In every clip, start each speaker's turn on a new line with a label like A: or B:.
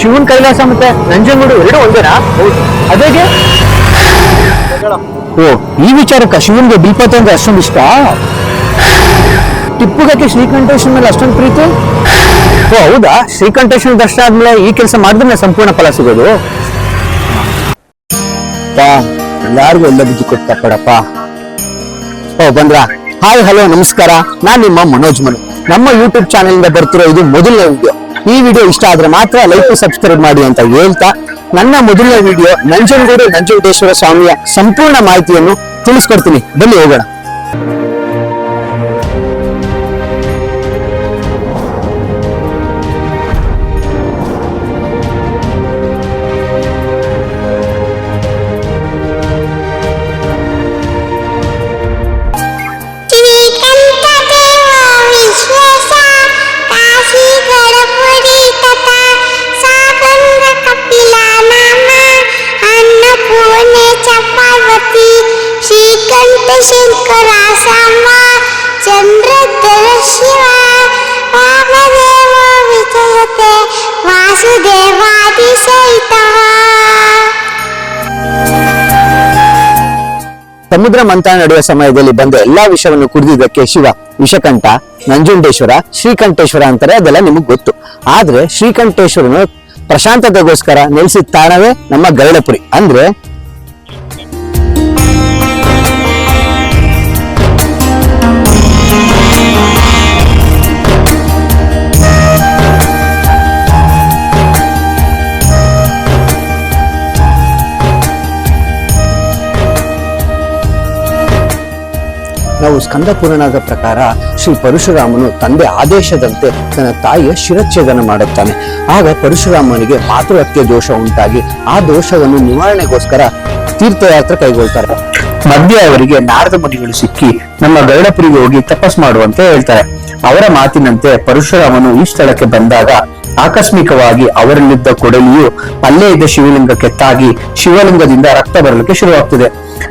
A: ಶಿವನ್ ಕೈಲಾಸ ಮತ್ತೆ ನಂಜನಗೂಡು ಎರಡು ಒಂದೇನಾ? ಅದೇಗೆ ಓ, ಈ ವಿಚಾರಕ್ಕ ಶಿವನ್ಗೆ ಬಿಲ್ಪತ್ತೆ ಅಂದ್ರೆ ಅಷ್ಟೊಂದು ಇಷ್ಟ? ಟಿಪ್ಪುಗಕ್ಕೆ ಶ್ರೀಕಂಠೇಶ್ವರ ಮೇಲೆ ಅಷ್ಟೊಂದು ಪ್ರೀತಿ? ಓ, ಹೌದಾ? ಶ್ರೀಕಂಠೇಶ್ವರ ದರ್ಶನ ಆದ್ಮೇಲೆ ಈ ಕೆಲಸ ಮಾಡಿದ್ರೆ ಸಂಪೂರ್ಣ ಫಲ ಸಿಗೋದು? ಎಲ್ಲಾರ್ಗು ಎಲ್ಲ ಬುದ್ಧಿ ಕೊಡ್ತಾ ಕೊಡಪ್ಪ. ಓ, ಬಂದ್ರ? ಹಾಯ್, ಹಲೋ, ನಮಸ್ಕಾರ. ನಾನ್ ನಿಮ್ಮ ಮನೋಜ್ ಮನು. ನಮ್ಮ ಯೂಟ್ಯೂಬ್ ಚಾನೆಲ್ ಇಂದ ಬರ್ತಿರೋ ಇದು ಮೊದಲನೇ ವಿಡಿಯೋ ಈ ವಿಡಿಯೋ ಇಷ್ಟ ಆದ್ರೆ ಮಾತ್ರ ಲೈಕ್ ಸಬ್ಸ್ಕ್ರೈಬ್ ಮಾಡಿ ಅಂತ ಹೇಳ್ತಾ, ನನ್ನ ಮೊದಲನೇ ವಿಡಿಯೋ ನಂಜನಗೂಡು ನಂಜುಂಡೇಶ್ವರ ಸ್ವಾಮಿಯ ಸಂಪೂರ್ಣ ಮಾಹಿತಿಯನ್ನು ತಿಳಿಸ್ಕೊಡ್ತೀನಿ. ಬನ್ನಿ ಹೋಗೋಣ. ಸಮುದ್ರ ಮಂಥನ ನಡೆಯುವ ಸಮಯದಲ್ಲಿ ಬಂದ ಎಲ್ಲಾ ವಿಷವನ್ನು ಕುಡಿದಿದ್ದಕ್ಕೆ ಶಿವ, ವಿಷಕಂಠ, ನಂಜುಂಡೇಶ್ವರ, ಶ್ರೀಕಂಠೇಶ್ವರ ಅಂತಾರೆ, ಅದೆಲ್ಲ ನಿಮಗೆ ಗೊತ್ತು. ಆದ್ರೆ ಶ್ರೀಕಂಠೇಶ್ವರನು ಪ್ರಶಾಂತತೆಗೋಸ್ಕರ ನೆಲೆಸಿದ ತಾಣವೇ ನಮ್ಮ ಗರುಡಪುರಿ. ಅಂದ್ರೆ ನಾವು ಸ್ಕಂದ ಪುರಾಣದ ಪ್ರಕಾರ ಶ್ರೀ ಪರಶುರಾಮನು ತಂದೆ ಆದೇಶದಂತೆ ತನ್ನ ತಾಯಿಯ ಶಿರಚ್ಛೇದನ ಮಾಡುತ್ತಾನೆ. ಆಗ ಪರಶುರಾಮನಿಗೆ ಮಾತೃಹತ್ಯೆ ದೋಷ ಉಂಟಾಗಿ ಆ ದೋಷವನ್ನು ನಿವಾರಣೆಗೋಸ್ಕರ ತೀರ್ಥಯಾತ್ರೆ ಕೈಗೊಳ್ತಾರೆ. ಮಧ್ಯೆ ಅವರಿಗೆ ನಾರದ ಮುನಿಗಳು ಸಿಕ್ಕಿ ನಮ್ಮ ಗರುಡಪುರಿಗೆ ಹೋಗಿ ತಪಸ್ ಮಾಡುವಂತೆ ಹೇಳ್ತಾರೆ. ಅವರ ಮಾತಿನಂತೆ ಪರಶುರಾಮನು ಈ ಸ್ಥಳಕ್ಕೆ ಬಂದಾಗ ಆಕಸ್ಮಿಕವಾಗಿ ಅವರಲ್ಲಿದ್ದ ಕೊಡಲಿಯು ಅಲ್ಲೇ ಇದ್ದ ಶಿವಲಿಂಗಕ್ಕೆ ತಾಗಿ ಶಿವಲಿಂಗದಿಂದ ರಕ್ತ ಬರಲಿಕ್ಕೆ ಶುರುವಾಗ್ತದೆ.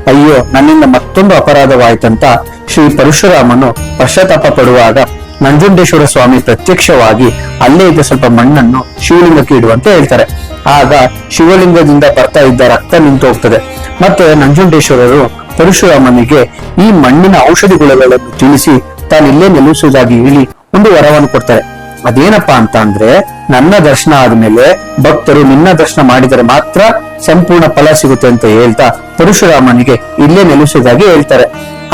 A: ಅಯ್ಯೋ, ನನ್ನಿಂದ ಮತ್ತೊಂದು ಅಪರಾಧವಾಯ್ತಂತ ಶ್ರೀ ಪರಶುರಾಮನು ಪಶ್ಚಾತ್ತಾಪ ಪಡುವಾಗ ನಂಜುಂಡೇಶ್ವರ ಸ್ವಾಮಿ ಪ್ರತ್ಯಕ್ಷವಾಗಿ ಅಲ್ಲೇ ಇದ್ದ ಸ್ವಲ್ಪ ಮಣ್ಣನ್ನು ಶಿವಲಿಂಗಕ್ಕೆ ಇಡುವಂತೆ ಹೇಳ್ತಾರೆ. ಆಗ ಶಿವಲಿಂಗದಿಂದ ಬರ್ತಾ ಇದ್ದ ರಕ್ತ ನಿಂತು ಹೋಗ್ತದೆ. ಮತ್ತೆ ನಂಜುಂಡೇಶ್ವರರು ಪರಶುರಾಮನಿಗೆ ಈ ಮಣ್ಣಿನ ಔಷಧಿ ಗುಣಗಳನ್ನು ತಿಳಿಸಿ ತಾನಿಲ್ಲೇ ನಿಲ್ಲಿಸುವುದಾಗಿ ಹೇಳಿ ಒಂದು ವರವನ್ನು ಕೊಡ್ತಾರೆ. ಅದೇನಪ್ಪಾ ಅಂತ ಅಂದ್ರೆ ನನ್ನ ದರ್ಶನ ಆದ್ಮೇಲೆ ಭಕ್ತರು ನಿನ್ನ ದರ್ಶನ ಮಾಡಿದರೆ ಮಾತ್ರ ಸಂಪೂರ್ಣ ಫಲ ಸಿಗುತ್ತೆ ಅಂತ ಹೇಳ್ತಾ ಪರಶುರಾಮನಿಗೆ ಇಲ್ಲೇ ನೆಲೆಸೋದಾಗಿ ಹೇಳ್ತಾರೆ.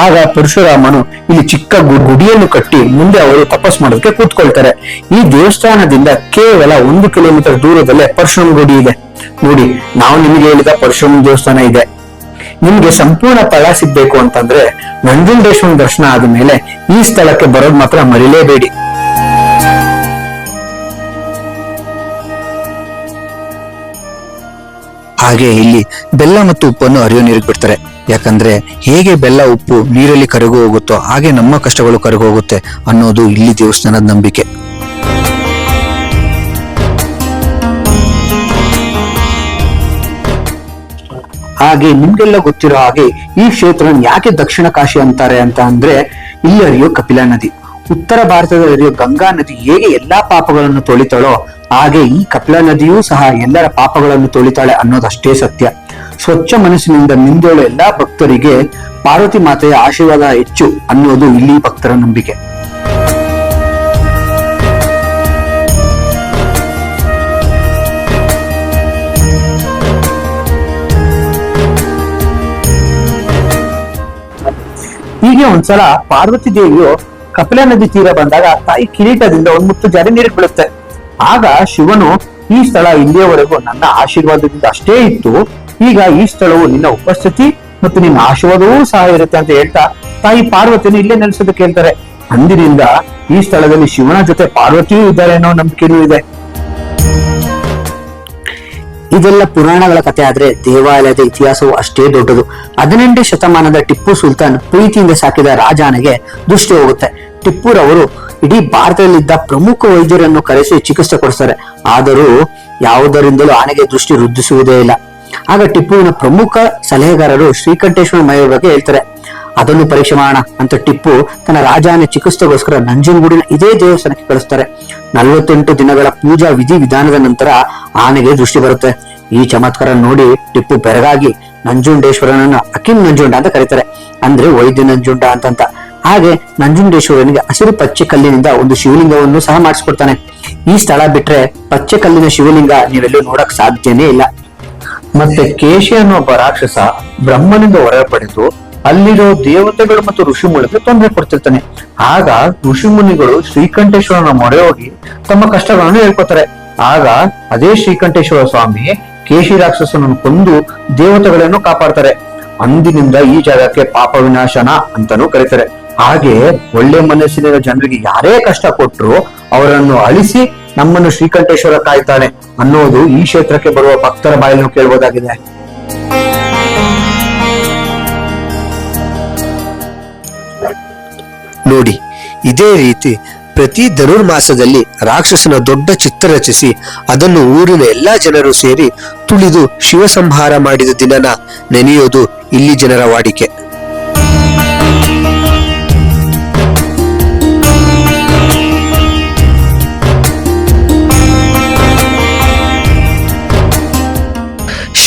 A: ಆಗ ಪರಶುರಾಮನು ಇಲ್ಲಿ ಚಿಕ್ಕ ಗುಡಿಯನ್ನು ಕಟ್ಟಿ ಮುಂದೆ ಅವರು ತಪಸ್ ಮಾಡೋದಕ್ಕೆ ಕೂತ್ಕೊಳ್ತಾರೆ. ಈ ದೇವಸ್ಥಾನದಿಂದ ಕೇವಲ ಒಂದು ಕಿಲೋಮೀಟರ್ ದೂರದಲ್ಲೇ ಪರಶುರಾಮ ಗುಡಿ ಇದೆ. ನೋಡಿ, ನಾವು ನಿಮಗೆ ಹೇಳಿದ ಪರಶುರಾಮ ದೇವಸ್ಥಾನ ಇದೆ. ನಿಮ್ಗೆ ಸಂಪೂರ್ಣ ಫಲ ಸಿಗ್ಬೇಕು ಅಂತಂದ್ರೆ ನಂಜುಂಡೇಶ್ವರ ದರ್ಶನ ಆದ್ಮೇಲೆ ಈ ಸ್ಥಳಕ್ಕೆ ಬರೋದ್ ಮಾತ್ರ ಮರಿಲೇಬೇಡಿ.
B: ಹಾಗೆ ಇಲ್ಲಿ ಬೆಲ್ಲ ಮತ್ತು ಉಪ್ಪನ್ನು ಅರಿಯೋ ನೀರಿಗೆ ಬಿಡ್ತಾರೆ. ಯಾಕಂದ್ರೆ ಹೇಗೆ ಬೆಲ್ಲ, ಉಪ್ಪು ನೀರಲ್ಲಿ ಕರಗು ಹೋಗುತ್ತೋ ಹಾಗೆ ನಮ್ಮ ಕಷ್ಟಗಳು ಕರಗು ಹೋಗುತ್ತೆ ಅನ್ನೋದು ಇಲ್ಲಿ ದೇವಸ್ಥಾನದ ನಂಬಿಕೆ.
A: ಹಾಗೆ ನಿಮ್ಗೆಲ್ಲ ಗೊತ್ತಿರೋ ಹಾಗೆ ಈ ಕ್ಷೇತ್ರ ಯಾಕೆ ದಕ್ಷಿಣ ಕಾಶಿ ಅಂತಾರೆ ಅಂತ ಅಂದ್ರೆ ಇಲ್ಲಿ ಹರಿಯೋ ಕಪಿಲಾ ನದಿ. ಉತ್ತರ ಭಾರತದಲ್ಲಿ ಹರಿಯುವ ಗಂಗಾ ನದಿ ಹೇಗೆ ಎಲ್ಲಾ ಪಾಪಗಳನ್ನು ತೊಳಿತಾಳೋ ಹಾಗೆ ಈ ಕಪಿಲ ನದಿಯೂ ಸಹ ಎಲ್ಲರ ಪಾಪಗಳನ್ನು ತೊಳಿತಾಳೆ ಅನ್ನೋದಷ್ಟೇ ಸತ್ಯ. ಸ್ವಚ್ಛ ಮನಸ್ಸಿನಿಂದ ಮಿಂದೋಳು ಎಲ್ಲಾ ಭಕ್ತರಿಗೆ ಪಾರ್ವತಿ ಮಾತೆಯ ಆಶೀರ್ವಾದ ಹೆಚ್ಚು ಅನ್ನೋದು ಇಲ್ಲಿ ಭಕ್ತರ ನಂಬಿಕೆ. ಹೀಗೆ ಒಂದ್ಸಲ ಪಾರ್ವತಿ ದೇವಿಯು ಕಪಿಲಾ ನದಿ ತೀರ ಬಂದಾಗ ತಾಯಿ ಕಿರೀಟದಿಂದ ಒಂದು ಮುತ್ತು ಜಾರಿ ನೀರಿಗೆ ಬೀಳುತ್ತೆ. ಆಗ ಶಿವನು ಈ ಸ್ಥಳ ಇಲ್ಲಿಯವರೆಗೂ ನನ್ನ ಆಶೀರ್ವಾದದಿಂದ ಅಷ್ಟೇ ಇತ್ತು. ಈಗ ಈ ಸ್ಥಳವು ನಿನ್ನ ಉಪಸ್ಥಿತಿ ಮತ್ತು ನಿನ್ನ ಆಶೀರ್ವಾದವೂ ಸಹ ಇರುತ್ತೆ ಅಂತ ಹೇಳ್ತಾ ತಾಯಿ ಪಾರ್ವತಿನ ಇಲ್ಲೇ ನೆಲೆಸೋದಕ್ಕೆ ಹೇಳ್ತಾರೆ. ಅಂದಿನಿಂದ ಈ ಸ್ಥಳದಲ್ಲಿ ಶಿವನ ಜೊತೆ ಪಾರ್ವತಿಯೂ ಇದ್ದಾರೆ ಅನ್ನೋ ನಂಬಿಕೆಯೂ ಇದೆ. ಇದೆಲ್ಲ ಪುರಾಣಗಳ ಕಥೆ ಆದ್ರೆ ದೇವಾಲಯದ ಇತಿಹಾಸವು ಅಷ್ಟೇ ದೊಡ್ಡದು. ಹದಿನೆಂಟನೇ ಶತಮಾನದ ಟಿಪ್ಪು ಸುಲ್ತಾನ್ ಪ್ರೀತಿಯಿಂದ ಸಾಕಿದ ರಾಜಾನೆಗೆ ದೃಷ್ಟಿ ಹೋಗುತ್ತೆ. ಟಿಪ್ಪುರವರು ಇಡೀ ಭಾರತದಲ್ಲಿದ್ದ ಪ್ರಮುಖ ವೈದ್ಯರನ್ನು ಕರೆಸಿ ಚಿಕಿತ್ಸೆ ಕೊಡಿಸ್ತಾರೆ. ಆದರೂ ಯಾವುದರಿಂದಲೂ ಆನೆಗೆ ದೃಷ್ಟಿ ವೃದ್ಧಿಸುವುದೇ ಇಲ್ಲ. ಆಗ ಟಿಪ್ಪುವಿನ ಪ್ರಮುಖ ಸಲಹೆಗಾರರು ಶ್ರೀಕಂಠೇಶ್ವರ ಮಯ ಬಗ್ಗೆ ಹೇಳ್ತಾರೆ. ಅದನ್ನು ಪರೀಕ್ಷೆ ಮಾಡೋಣ ಅಂತ ಟಿಪ್ಪು ತನ್ನ ರಾಜನ ಚಿಕಿತ್ಸೆಗೋಸ್ಕರ ನಂಜನಗೂಡಿನ ಇದೇ ದೇವಸ್ಥಾನಕ್ಕೆ ಕಳಿಸ್ತಾರೆ. ನಲವತ್ತೆಂಟು ದಿನಗಳ ಪೂಜಾ ವಿಧಿ ವಿಧಾನದ ನಂತರ ಆನೆಗೆ ದೃಷ್ಟಿ ಬರುತ್ತೆ. ಈ ಚಮತ್ಕಾರ ನೋಡಿ ಟಿಪ್ಪು ಬೆರಗಾಗಿ ನಂಜುಂಡೇಶ್ವರನನ್ನ ಅಕಿನ್ ನಂಜುಂಡ ಅಂತ ಕರೀತಾರೆ. ಅಂದ್ರೆ ವೈದ್ಯ ನಂಜುಂಡ ಅಂತಂತ. ಹಾಗೆ ನಂಜುಂಡೇಶ್ವರನಿಗೆ ಹಸಿರು ಪಚ್ಚೆ ಕಲ್ಲಿನಿಂದ ಒಂದು ಶಿವಲಿಂಗವನ್ನು ಸಹ ಮಾಡಿಸ್ಕೊಡ್ತಾನೆ. ಈ ಸ್ಥಳ ಬಿಟ್ರೆ ಪಚ್ಚೆ ಕಲ್ಲಿನ ಶಿವಲಿಂಗ ನೀವೆಲ್ಲೂ ನೋಡಕ್ ಸಾಧ್ಯನೇ ಇಲ್ಲ. ಮತ್ತೆ ಕೇಶಿ ಅನ್ನೋ ಒಬ್ಬ ರಾಕ್ಷಸ ಬ್ರಹ್ಮನಿಂದ ಹೊರ ಪಡೆದು ಅಲ್ಲಿರೋ ದೇವತೆಗಳು ಮತ್ತು ಋಷಿಮುನಿಗೆ ತೊಂದರೆ ಕೊಡ್ತಿರ್ತಾನೆ. ಆಗ ಋಷಿಮುನಿಗಳು ಶ್ರೀಕಂಠೇಶ್ವರನ ಮೊರೆ ಹೋಗಿ ತಮ್ಮ ಕಷ್ಟಗಳನ್ನು ಹೇಳ್ಕೊತಾರೆ. ಆಗ ಅದೇ ಶ್ರೀಕಂಠೇಶ್ವರ ಸ್ವಾಮಿ ಕೇಶಿ ರಾಕ್ಷಸನನ್ನು ಕೊಂದು ದೇವತೆಗಳನ್ನು ಕಾಪಾಡ್ತಾರೆ. ಅಂದಿನಿಂದ ಈ ಜಾಗಕ್ಕೆ ಪಾಪ ವಿನಾಶನ ಅಂತಾನೂ ಕರೀತಾರೆ. ಹಾಗೆ ಒಳ್ಳೆ ಮನಸ್ಸಿನ ಜನರಿಗೆ ಯಾರೇ ಕಷ್ಟ ಕೊಟ್ರು ಅವರನ್ನು ಅಳಿಸಿ ನಮ್ಮನ್ನು ಶ್ರೀಕಂಠೇಶ್ವರ ಕಾಯ್ತಾನೆ ಅನ್ನೋದು ಈ ಕ್ಷೇತ್ರಕ್ಕೆ ಬರುವ ಭಕ್ತರ ಬಾಯಲ್ಲಿ ಕೇಳಬಹುದಾಗಿದೆ
B: ನೋಡಿ, ಇದೇ ರೀತಿ ಪ್ರತಿ ಧನುರ್ಮಾಸದಲ್ಲಿ ರಾಕ್ಷಸನ ದೊಡ್ಡ ಚಿತ್ರ ರಚಿಸಿ ಅದನ್ನು ಊರಿನ ಎಲ್ಲಾ ಜನರು ಸೇರಿ ತುಳಿದು ಶಿವ ಸಂಹಾರ ಮಾಡಿದ ದಿನನ ನೆನೆಯೋದು ಇಲ್ಲಿ ಜನರ ವಾಡಿಕೆ.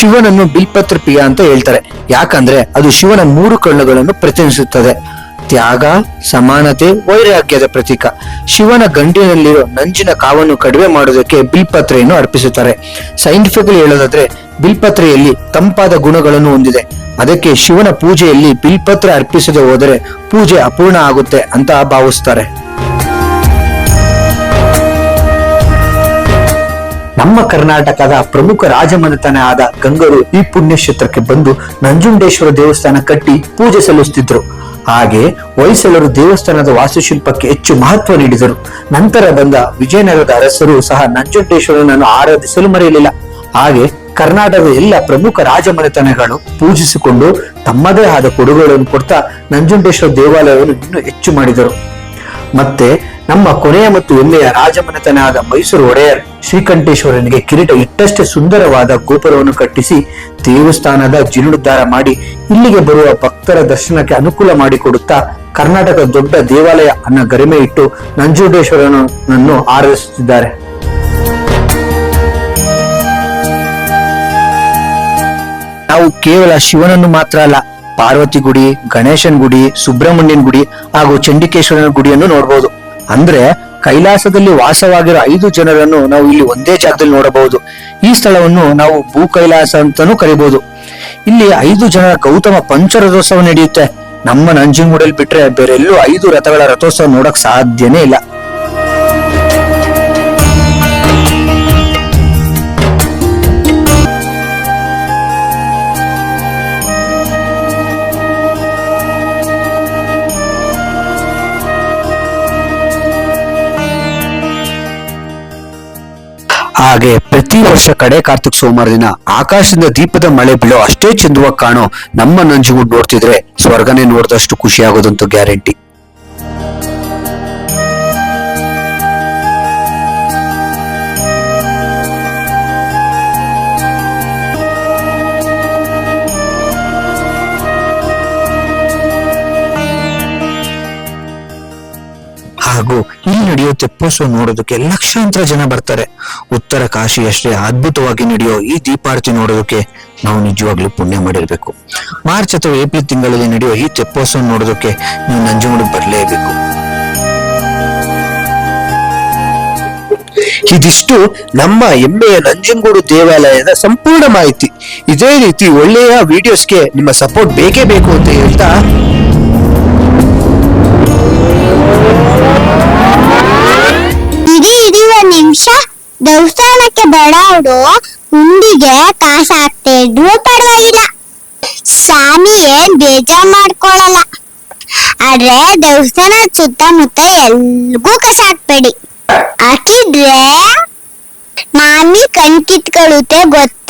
B: ಶಿವನನ್ನು ಬಿಲ್ಪತ್ರ ಪ್ರಿಯ ಅಂತ ಹೇಳ್ತಾರೆ. ಯಾಕಂದ್ರೆ ಅದು ಶಿವನ ಮೂರು ಕಣ್ಣುಗಳನ್ನು ಪ್ರತಿನಿಧಿಸುತ್ತದೆ. ತ್ಯಾಗ, ಸಮಾನತೆ, ವೈರಾಗ್ಯದ ಪ್ರತೀಕ. ಶಿವನ ಗಂಟಿನಲ್ಲಿರೋ ನಂಜಿನ ಕಾವನ್ನು ಕಡಿಮೆ ಮಾಡೋದಕ್ಕೆ ಬಿಲ್ಪತ್ರೆಯನ್ನು ಅರ್ಪಿಸುತ್ತಾರೆ. ಸೈಂಟಿಫಿಕಲಿ ಹೇಳೋದಾದ್ರೆ ಬಿಲ್ಪತ್ರೆಯಲ್ಲಿ ತಂಪಾದ ಗುಣಗಳನ್ನು ಹೊಂದಿದೆ. ಅದಕ್ಕೆ ಶಿವನ ಪೂಜೆಯಲ್ಲಿ ಬಿಲ್ಪತ್ರ ಅರ್ಪಿಸದೆ ಹೋದರೆ ಪೂಜೆ ಅಪೂರ್ಣ ಆಗುತ್ತೆ ಅಂತ ಭಾವಿಸ್ತಾರೆ.
A: ನಮ್ಮ ಕರ್ನಾಟಕದ ಪ್ರಮುಖ ರಾಜಮನೆತನ ಆದ ಗಂಗರು ಈ ಪುಣ್ಯಕ್ಷೇತ್ರಕ್ಕೆ ಬಂದು ನಂಜುಂಡೇಶ್ವರ ದೇವಸ್ಥಾನ ಕಟ್ಟಿ ಪೂಜೆ ಸಲ್ಲಿಸುತ್ತಿದ್ದರು ಹಾಗೆ ಹೊಯ್ಸಳರು ದೇವಸ್ಥಾನದ ವಾಸ್ತುಶಿಲ್ಪಕ್ಕೆ ಹೆಚ್ಚು ಮಹತ್ವ ನೀಡಿದರು. ನಂತರ ಬಂದ ವಿಜಯನಗರದ ಅರಸರು ಸಹ ನಂಜುಂಡೇಶ್ವರನನ್ನು ಆರಾಧಿಸಲು ಮರೆಯಲಿಲ್ಲ. ಹಾಗೆ ಕರ್ನಾಟಕದ ಎಲ್ಲ ಪ್ರಮುಖ ರಾಜಮನೆತನಗಳು ಪೂಜಿಸಿಕೊಂಡು ತಮ್ಮದೇ ಆದ ಕೊಡುಗೆಗಳನ್ನು ಕೊಡ್ತಾ ನಂಜುಂಡೇಶ್ವರ ದೇವಾಲಯವನ್ನು ಇನ್ನೂ ಹೆಚ್ಚು ಮಾಡಿದರು. ಮತ್ತೆ ನಮ್ಮ ಕೊನೆಯ ಮತ್ತು ಹೆಮ್ಮೆಯ ರಾಜಮನೆತನಾದ ಮೈಸೂರು ಒಡೆಯರ್ ಶ್ರೀಕಂಠೇಶ್ವರನಿಗೆ ಕಿರೀಟ ಇಟ್ಟಷ್ಟೇ ಸುಂದರವಾದ ಗೋಪುರವನ್ನು ಕಟ್ಟಿಸಿ ದೇವಸ್ಥಾನದ ಜೀರ್ಣೋದ್ಧಾರ ಮಾಡಿ ಇಲ್ಲಿಗೆ ಬರುವ ಭಕ್ತರ ದರ್ಶನಕ್ಕೆ ಅನುಕೂಲ ಮಾಡಿಕೊಡುತ್ತಾ ಕರ್ನಾಟಕ ದೊಡ್ಡ ದೇವಾಲಯ ಅನ್ನ ಗರಿಮೆ ಇಟ್ಟು ನಂಜುಂಡೇಶ್ವರನನ್ನು ಆರಾಧಿಸುತ್ತಿದ್ದಾರೆ.
B: ನಾವು ಕೇವಲ ಶಿವನನ್ನು ಮಾತ್ರ ಅಲ್ಲ ಪಾರ್ವತಿ ಗುಡಿ, ಗಣೇಶನ್ ಗುಡಿ, ಸುಬ್ರಹ್ಮಣ್ಯನ್ ಗುಡಿ ಹಾಗೂ ಚಂಡಿಕೇಶ್ವರನ ಗುಡಿಯನ್ನು ನೋಡಬಹುದು ಅಂದ್ರೆ ಕೈಲಾಸದಲ್ಲಿ ವಾಸವಾಗಿರೋ ಐದು ಜನರನ್ನು ನಾವು ಇಲ್ಲಿ ಒಂದೇ ಜಾಗದಲ್ಲಿ ನೋಡಬಹುದು. ಈ ಸ್ಥಳವನ್ನು ನಾವು ಭೂ ಕೈಲಾಸ ಅಂತಾನೂ ಕರಿಬಹುದು ಇಲ್ಲಿ ಐದು ಜನರ ಗೌತಮ ಪಂಚರಥೋತ್ಸವ ನಡೆಯುತ್ತೆ. ನಮ್ಮ ನಂಜನಗೂಡಲ್ಲಿ ಬಿಟ್ರೆ ಬೇರೆಲ್ಲೂ ಐದು ರಥಗಳ ರಥೋತ್ಸವ ನೋಡಕ್ ಸಾಧ್ಯನೇ ಇಲ್ಲ. ಪ್ರತಿ ವರ್ಷ ಕಡೆ ಕಾರ್ತಿಕ್ ಸೋಮವಾರ ದಿನ ಆಕಾಶದಿಂದ ದೀಪದ ಮಳೆ ಬೀಳೋ ಅಷ್ಟೇ ಚಂದವಾಗಿ ಕಾಣೋ ನಮ್ಮ ನಂಜುಗುಡ್ ನೋಡ್ತಿದ್ರೆ ಸ್ವರ್ಗನೇ ನೋಡಿದಷ್ಟು ಖುಷಿಯಾಗೋದಂತೂ ಗ್ಯಾರಂಟಿ. ಹಾಗೂ ಇಲ್ಲಿ ನಡೆಯೋ ತೆಪ್ಪೋತ್ಸವ ನೋಡೋದಕ್ಕೆ ಲಕ್ಷಾಂತರ ಜನ ಬರ್ತಾರೆ. ಉತ್ತರ ಕಾಶಿ ಅಷ್ಟೇ ಅದ್ಭುತವಾಗಿ ನಡೆಯೋ ಈ ದೀಪಾರತಿ ನೋಡೋದಕ್ಕೆ ನಾವು ನಿಜವಾಗ್ಲೂ ಪುಣ್ಯ ಮಾಡಿರ್ಬೇಕು. ಮಾರ್ಚ್ ಅಥವಾ ಏಪ್ರಿಲ್ ತಿಂಗಳಲ್ಲಿ ನಡೆಯೋ ಈ ತೆಪ್ಪೋತ್ಸವ ನೋಡೋದಕ್ಕೆ ನೀವು ನಂಜನಗೂಡಿಗೆ ಬರಲೇಬೇಕು. ಇದಿಷ್ಟು ನಮ್ಮ ಹೆಮ್ಮೆಯ ನಂಜನಗೂಡು ದೇವಾಲಯದ ಸಂಪೂರ್ಣ ಮಾಹಿತಿ. ಇದೇ ರೀತಿ ಒಳ್ಳೆಯ ವಿಡಿಯೋಸ್ಗೆ ನಿಮ್ಮ ಸಪೋರ್ಟ್ ಬೇಕೇ ಬೇಕು ಅಂತ ಹೇಳ್ತಾ
C: ನಿಮಿಷ ದೇವಸ್ಥಾನಕ್ಕೆ ಬರೋರು ಹುಂಡಿಗೆ ಕಾಸು ಹಾಕ್ತಾ ಪರವಾಗಿಲ್ಲ. ಸ್ವಾಮಿ ಏನ್ ಬೇಜಾರ್ ಮಾಡ್ಕೊಳಲ್ಲ. ಆದ್ರೆ ದೇವಸ್ಥಾನ ಸುತ್ತಮುತ್ತ ಎಲ್ಗೂ ಕಸ ಹಾಕ್ಬೇಡಿ ಹಾಕಿದ್ರೆ ಮಾಮಿ ಕಣ್ ಕಿತ್ಕೊಳ್ಳುತ್ತೆ ಗೊತ್ತಾ